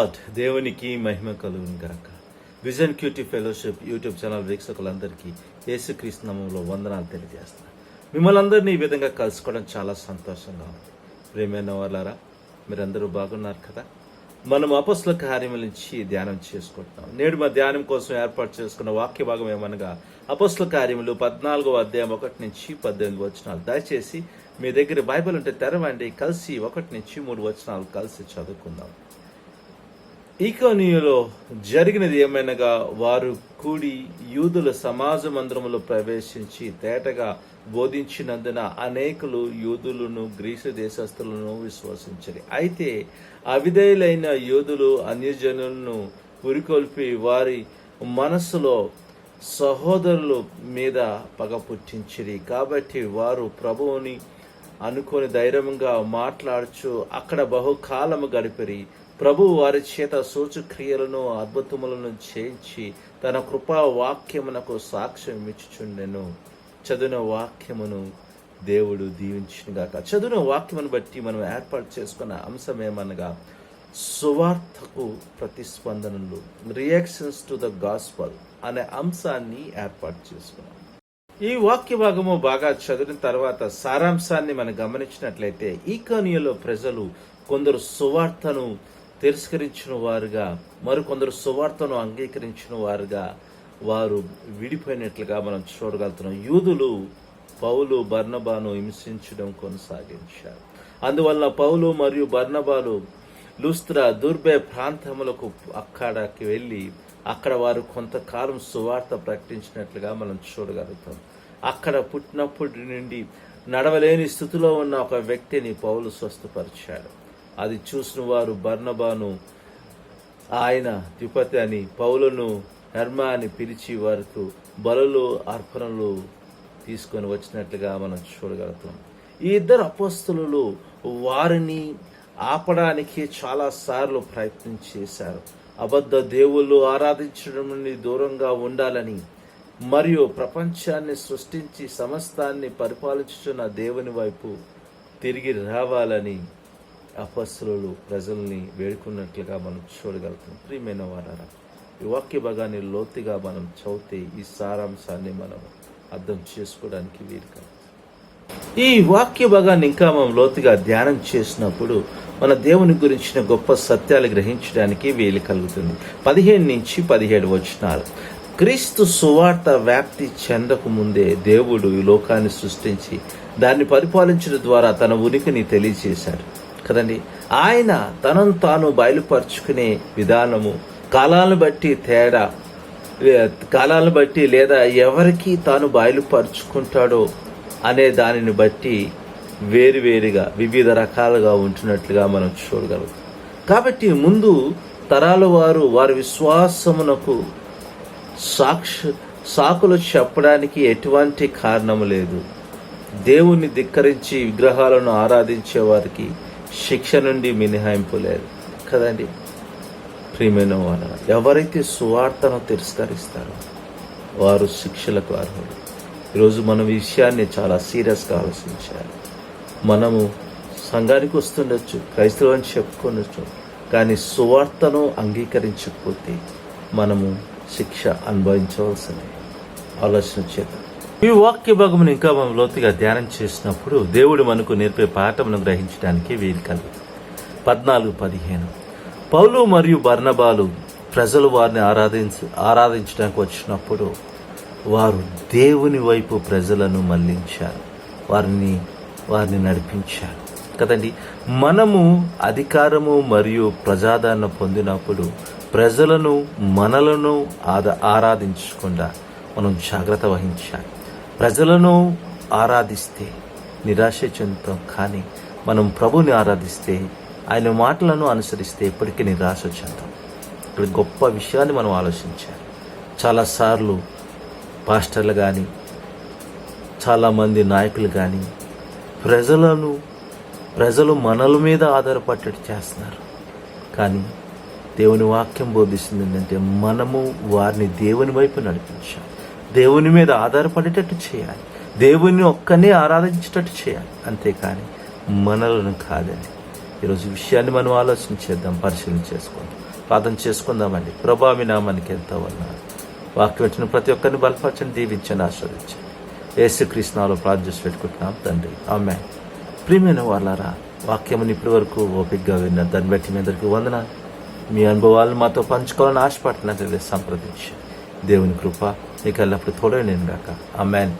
God దేవునికి మహిమ కలుగును గాక. Vision cutie fellowship YouTube channel వీక్షకులందరికీ యేసుక్రీస్తు నామంలో వందనాలు తెలియజేస్తాను మిమ్మల్ని అందరినీ ఈ విధంగా కలుసుకోవడం చాలా సంతోషంగా ఉంది. ప్రేమైన వాళ్ళారా మీరందరూ బాగున్నారు కదా? మనం అపస్ల కార్యముల నుంచి ధ్యానం చేసుకుంటున్నాం. నేడు మా ధ్యానం కోసం ఏర్పాటు చేసుకున్న వాక్య భాగం ఏమనగా అపస్ల కార్యములు పద్నాలుగో అధ్యాయం ఒకటి నుంచి పద్దెనిమిది వచనాలు. దయచేసి మీ దగ్గర బైబిల్ ఉంటే తెరవండి కలిసి ఒకటి నుంచి మూడు వచనాలు కలిసి చదువుకుందాం. ఈకోనియులో జరిగినది ఏమైనగా వారు కూడి యూదుల సమాజ మందిరములో ప్రవేశించి తేటగా బోధించినందున అనేకులు యూదులను గ్రీసు దేశస్థులను విశ్వసించరు. అయితే అవిధేయులైన యూదులు అన్యజనులను ఉరికొల్పి వారి మనస్సులో సహోదరుల మీద పగ పుట్టించిరి. కాబట్టి వారు ప్రభువుని అనుకొని ధైర్యంగా మాట్లాడుచు అక్కడ బహుకాలము గడిపిరి. ప్రభు వారి చేత సూచక్రియలను అద్భుతములను చేయించి తన కృపా వాక్యమునకు సాక్ష్యం ఇచ్చుచుండెను. చదివిన వాక్యమును దేవుడు దీవించినగాక. చదివిన వాక్యమును బట్టి మనం ఏర్పాటు చేసుకున్న అంశం ఏమనగా సువార్తకు ప్రతిస్పందనలు రియాక్షన్స్ టు ద గాస్పల్ అనే అంశాన్ని ఏర్పాటు చేసుకున్నాం. ఈ వాక్య భాగము బాగా చదివిన తర్వాత సారాంశాన్ని మనం గమనించినట్లయితే ఈ కనియలో ప్రజలు కొందరు సువార్తను తిరస్కరించిన వారుగా మరికొందరు సువార్తను అంగీకరించిన వారుగా వారు విడిపోయినట్లుగా మనం చూడగలుగుతున్నాం. యూదులు పౌలు బర్ణబాను హింసించడం కొనసాగించారు. అందువల్ల పౌలు మరియు బర్ణబాలు లుస్త్రా దుర్బే ప్రాంతములకు అక్కడికి వెళ్ళి అక్కడ వారు కొంతకాలం సువార్త ప్రకటించినట్లుగా మనం చూడగలుగుతాం. అక్కడ పుట్టినప్పటి నుండి నడవలేని స్థితిలో ఉన్న ఒక వ్యక్తిని పౌలు స్వస్థపరిచాడు. అది చూసిన వారు బర్ణబాను ఆయన తిపతి అని పౌలను హెర్మ అని పిలిచి వారికి బలులు అర్పణలు తీసుకొని వచ్చినట్లుగా మనం చూడగలుగుతాం. ఈ ఇద్దరు అపస్తులు వారిని ఆపడానికి చాలా సార్లు ప్రయత్నం చేశారు. అబద్ధ దేవుళ్ళు ఆరాధించడం నుండి దూరంగా ఉండాలని మరియు ప్రపంచాన్ని సృష్టించి సమస్తాన్ని పరిపాలించుతున్న దేవుని వైపు తిరిగి రావాలని అపస్సులు ప్రజల్ని వేడుకున్నట్లుగా మనం చూడగలుగుతాం. ప్రియమైన వారారా ఈ వాక్య భాగాన్ని లోతుగా మనం చదివితే ఈ సారాంశాన్ని మనం అర్థం చేసుకోవడానికి వీలు కాదు ఈ వాక్య భాగాన్ని ఇంకా మనం లోతుగా ధ్యానం చేసినప్పుడు మన దేవుని గురించిన గొప్ప సత్యాలు గ్రహించడానికి వీలు కలుగుతుంది. పదిహేను నుంచి పదిహేడు వచనాలు. క్రీస్తు సువార్త వ్యాప్తి చెందకు ముందే దేవుడు ఈ లోకాన్ని సృష్టించి దాన్ని పరిపాలించడం ద్వారా తన ఉనికిని తెలియజేశాడు. కదండి? ఆయన తనను తాను బయలుపరుచుకునే విధానము కాలాలను బట్టి తేడా కాలాలను బట్టి లేదా ఎవరికి తాను బయలుపరుచుకుంటాడో అనే దానిని బట్టి వేరువేరుగా వివిధ రకాలుగా ఉంటున్నట్లుగా మనం చూడగలం. కాబట్టి ముందు తరాల వారు వారి విశ్వాసమునకు సాక్ష సాకులు చెప్పడానికి ఎటువంటి కారణం లేదు. దేవుణ్ణి ధిక్కరించి విగ్రహాలను ఆరాధించే వారికి శిక్ష నుండి మినహాయింపు లేదు. కదండి? ప్రియమైన వారు ఎవరైతే సువార్తను తిరస్కరిస్తారో వారు శిక్షలకు అర్హులు. ఈరోజు మనం ఈ విషయాన్ని చాలా సీరియస్గా ఆలోచించాలి. మనము సంఘానికి వస్తుండొచ్చు క్రైస్తవం అని చెప్పుకోవచ్చు కానీ సువార్తను అంగీకరించకపోతే మనము శిక్ష అనుభవించవలసిందే ఆలోచన చేద్దాం. ఈ వాక్య భాగమును ఇంకా మనం లోతుగా ధ్యానం చేసినప్పుడు దేవుడు మనకు నేర్పే పాఠమును గ్రహించడానికి వీలు కలదు పద్నాలుగు పదిహేను. పౌలు మరియు బర్ణబాలు ప్రజలు వారిని ఆరాధించి ఆరాధించడానికి వచ్చినప్పుడు వారు దేవుని వైపు ప్రజలను మళ్ళించారు. వారిని వారిని నడిపించారు. కదండి మనము అధికారము మరియు ప్రజాదరణ పొందినప్పుడు ప్రజలను మనలను ఆద ఆరాధించకుండా మనం జాగ్రత్త వహించాలి. ప్రజలను ఆరాధిస్తే నిరాశ చెందుతాం కానీ మనం ప్రభుని ఆరాధిస్తే ఆయన మాటలను అనుసరిస్తే ఎప్పటికీ నిరాశ చెందాం ఇక్కడ గొప్ప విషయాన్ని మనం ఆలోచించాలి. చాలాసార్లు పాస్టర్లు కానీ చాలామంది నాయకులు కానీ ప్రజలను ప్రజలు మనల మీద ఆధారపడ్డట్టు చేస్తున్నారు. కానీ దేవుని వాక్యం బోధిస్తుంది ఏంటంటే మనము వారిని దేవుని వైపు నడిపించాలి. దేవుని మీద ఆధారపడేటట్టు చేయాలి. దేవుని ఒక్కనే ఆరాధించేటట్టు చేయాలి. అంతేకాని మనలను కాదని ఈరోజు విషయాన్ని మనం ఆలోచించేద్దాం పరిశీలన చేసుకుందాం. ప్రార్థన చేసుకుందామండి. ప్రభా మీ నామానికి ఎంతో ఉన్నారు వాక్యం వచ్చిన ప్రతి ఒక్కరిని బలపరచండి దీవించండి ఆస్వాదించండి ఏసు కృష్ణాలో ప్రార్థన చేసి పెట్టుకుంటున్నాం. తండ్రి ఆమె ప్రియమైన వాళ్ళారా వాక్యముని ఇప్పటి వరకు ఓపికగా విన్న దాన్ని బట్టి మీ అందరికీ వందన మీ అనుభవాలను మాతో పంచుకోవాలని ఆశపడుతున్నట్లయితే సంప్రదించి దేవుని కృప మీకు ఎల్లప్పుడు తోడే నేను గాక ఆమెన్.